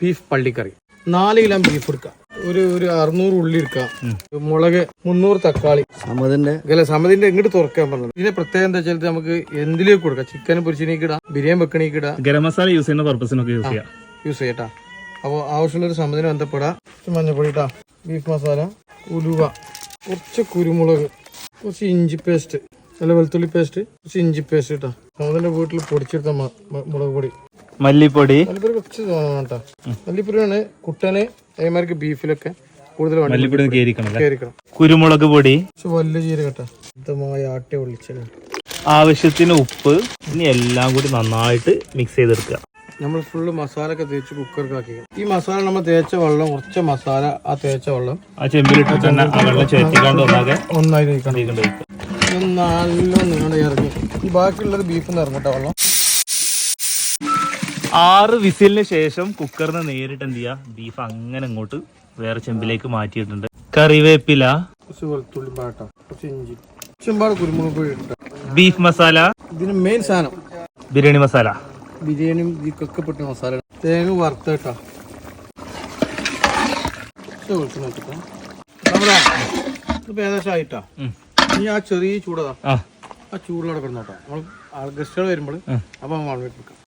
Beef പള്ളിക്കറി. നാല് kilo beef എടുക്കാം. ഒരു ഒരു അറുന്നൂറ് ഉള്ളി എടുക്കാം. മുളക് മുന്നൂറ് തക്കാളി. സമതിന്റെ? അല്ല സമതിന്റെ എങ്ങോട്ട് തുറക്കാൻ പറഞ്ഞത്. ഇതിന്റെ പ്രത്യേകത എന്താ വെച്ചാൽ നമുക്ക് എന്തിലേക്ക് കൊടുക്കാം? ചിക്കൻ പൊരിച്ചിനേക്ക് ഇടാം ബിരിയാണി വെക്കണേക്ക് ഇടാം. ഗരം മസാല യൂസ് ചെയ്യുന്ന പർപ്പസിനൊക്കെ യൂസ് ചെയ്യാം. യൂസ് ചെയ്യട്ടാ അപ്പോൾ ആവശ്യമുള്ള ഒരു സമതിന് ബന്ധപ്പെടാം. മഞ്ഞപ്പൊടി ഇട്ടാ ബീഫ് മസാല ഉലുവ കുറച്ച് കുരുമുളക് കുറച്ച് ഇഞ്ചി പേസ്റ്റ് അല്ല വെളുത്തുള്ളി പേസ്റ്റ് കുറച്ച് ഇഞ്ചി പേസ്റ്റ് ഇട്ടാ സമതിന്റെ വീട്ടിൽ പൊടിച്ചെടുത്ത മുളക് പൊടി. മല്ലിപ്പൊടി. മല്ലിപ്പൊടി കുറച്ച് തോന്നണം കേട്ടോ. മല്ലിപ്പൊടിയാണ് കുട്ടന് അതേമാർക്ക് ബീഫിലൊക്കെ കൂടുതൽ വേണ്ടി മല്ലിപ്പൊടി കുരുമുളക് പൊടി. കുറച്ച് വലിയ ജീരക കേട്ടോ. ശുദ്ധമായ ആട്ടി ഒളിച്ചത് ആവശ്യത്തിന് ഉപ്പ്. ഇനി എല്ലാം കൂടി നന്നായിട്ട് മിക്സ് ചെയ്തെടുക്കുക. നമ്മൾ ഫുള്ള് മസാല ഒക്കെ തേച്ച് കുക്കർക്ക് ആക്കി ഈ മസാല നമ്മൾ തേച്ച വെള്ളം കുറച്ച് മസാല ആ തേച്ച വെള്ളം ആ ചെമ്പിലിട്ട് തന്നെ ആ വെള്ളം ചേർത്തിക്കാണ്ട് ഒന്നാകെ ഒന്നായി കഴിക്കണം. ഇത് നല്ലോണം ഇറങ്ങി. ബാക്കിയുള്ളത് ബീഫ് നിന്ന് ഇറങ്ങട്ടെ വെള്ളം. ആറ് വിസിലിന് ശേഷം കുക്കറിന് നേരിട്ട് എന്ത് ചെയ്യാ? ബീഫ് അങ്ങനെ അങ്ങോട്ട് വേറെ ചെമ്പിലേക്ക് മാറ്റിയിട്ടുണ്ട്. കറിവേപ്പില. ബീഫ് മസാല ഇതിന് മെയിൻ സാധനം. ബിരിയാണി മസാല ബിരിയാണി കക്കപ്പെട്ട പെട്ട മസാല തേങ്ങ വറുത്ത കേട്ടോ ഇപ്പൊ ഏകദേശം ആയിട്ടാ. ഇനി ആ ചെറിയ ചൂടതാ. ആ. ആ ചൂടിലവിടെ കിടന്നോട്ടോ. നമ്മൾ ഗസ്റ്റുകൾ വരുമ്പോൾ അപ്പൊ നമ്മൾ വെക്കാം.